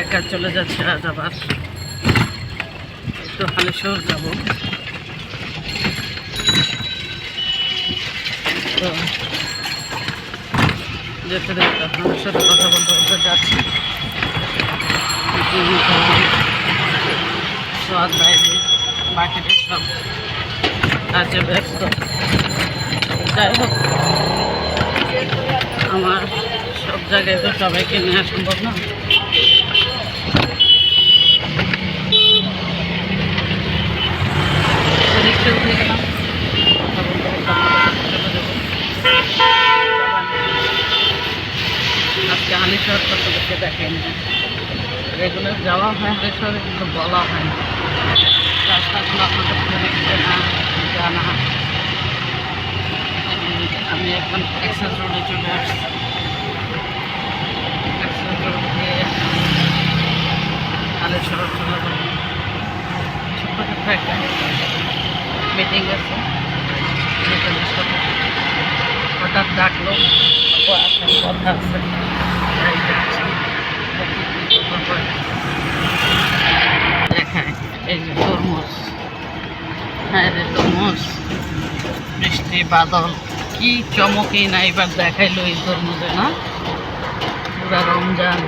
একা চলে যাচ্ছে আজ আবার। একটু হালেশ্বর যাব। তো, যেতে দেখতে আপনাদের সাথে কথা বলতে বলতে যাচ্ছি। স্বাদ বাইরে, বাকিটা সব কাজে ব্যস্ত। যাই হোক, আমার সব জায়গায় তো সবাইকে নেওয়া সম্ভব না। তো রিক্সা উঠে গেলাম কথা বলতে বলতে আপনাদের সাথে চলে যাব আজকে হালিশহর কতদেরকে দেখাই না রেগুলার যাওয়া হয় হালিশহরে কিন্তু বলা হয় না রাস্তাগুলো আপনাদের দেখতে না জানা আমি এখন এক্সেস রোডে চলে আসছি এক্সেস রোড দিয়ে হালিশহর চলে যাব ছোট্টখাটো একটা মিটিং আছে হঠাৎ ডাকলো কথা আছে তাই যাচ্ছি। দেখি কি কথা হয়। দেখায় এই যে তরমুজ হ্যাঁ রে তরমুজ, বৃষ্টি, বাদল, কি চমকই না এবার দেখাইলো এই তরমুজে, না পুরা রমজান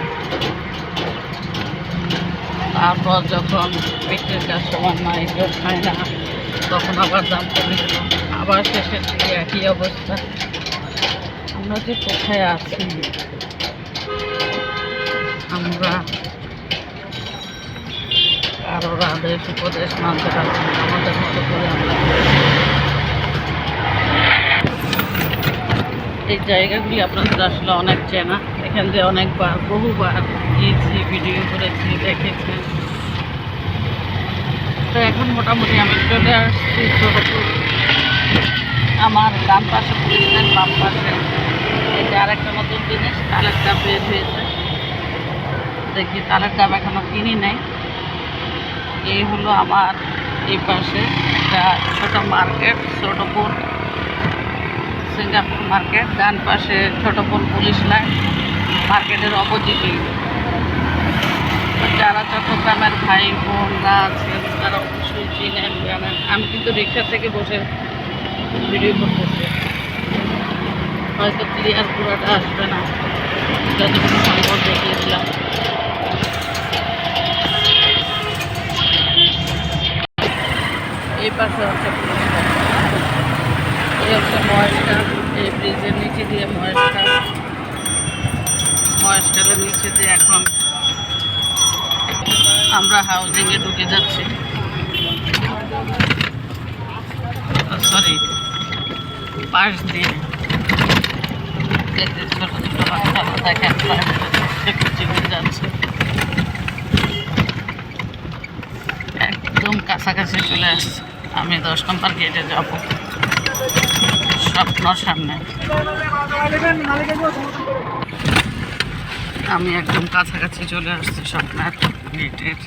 তারপর যখন কাস্টমার নাই কেউ খায় না তখন আবার দাম কমে গেল আবার শেষের দিকে একই অবস্থা। আমরা যে কোথায় আছি? আমরা কারোর আদেশ উপদেশ মানতে পারছি আমাদের মতো করে আমরা এই জায়গাগুলি আপনাদের আসলে অনেক চেনা। এখান দিয়ে অনেকবার, বহুবার গিয়েছি ভিডিও করেছি দেখেছেন তো এখন মোটামুটি আমি চলে আসছি আমার ডান পাশে পুলিশের বাম পাশে। এই যে আরেকটা নতুন জিনিস, তালের ডাব বের হয়েছে। দেখি তালের ডাব এখনও কিনি নাই। এই হলো আমার এই পাশে একটা ছোট মার্কেট, ছোটপুর, সিঙ্গাপুর মার্কেট। ডান পাশে ছোটপুর পুলিশ লাইন, মার্কেটের অপোজিটে যারা চট্টগ্রামের ভাই বোনরা আছেন তারা চিনেন জানেন আমি কিন্তু রিক্সা থেকে বসে ভিডিও করতেছি। হয়তো ক্লিয়ার পুরোটা আসবে না। যতটুকু সম্ভব দেখিয়েছিলাম। এই পাশে হচ্ছে এই হচ্ছে মহেশটা এই ব্রিজের নিচে দিয়ে মহেশটা মহেশটারের নিচে দিয়ে এখন আমরা হাউজিংয়ে ঢুকে যাচ্ছি। সরি পাশ দিয়ে দেখেন চিনে যাচ্ছে একদম কাছাকাছি চলে আসছে আমি দশ নম্বর গেটে যাব স্বপ্নর সামনে আমি একদম কাছাকাছি চলে আসছি স্বপ্নের গেটের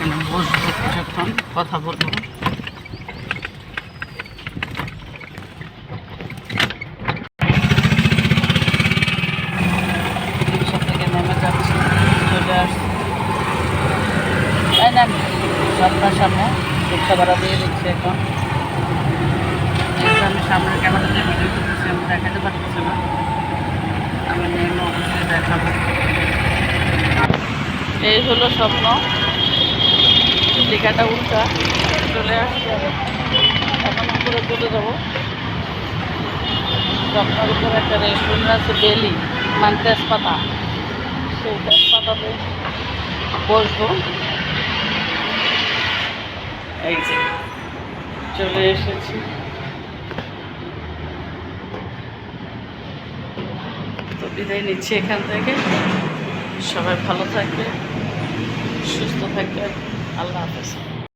এখানে বসবো কথা বলব। স্বপ্নের সামনে, রিক্সা ভাড়া দিয়ে দিচ্ছি এখন। আমি সামনের ক্যামেরাতে ভিডিও করতেছি, আমি দেখাতে পারতেছি না। আমি দেখাবো। এই হলো স্বপ্ন। লেখাটা উল্টা, চলে আসছে এখন উপরে চলে যাব। আপনার উপরে একটা রেস্টুরেন্ট আছে, বেলি মানে তেজপাতা। সেই তেজপাতাতে বসবো। এই যে, চলে এসেছি। তো বিদায় নিচ্ছি এখান থেকে। সবাই ভালো থাকবে সুস্থ থাকবে আল্লাহ হাফেজ।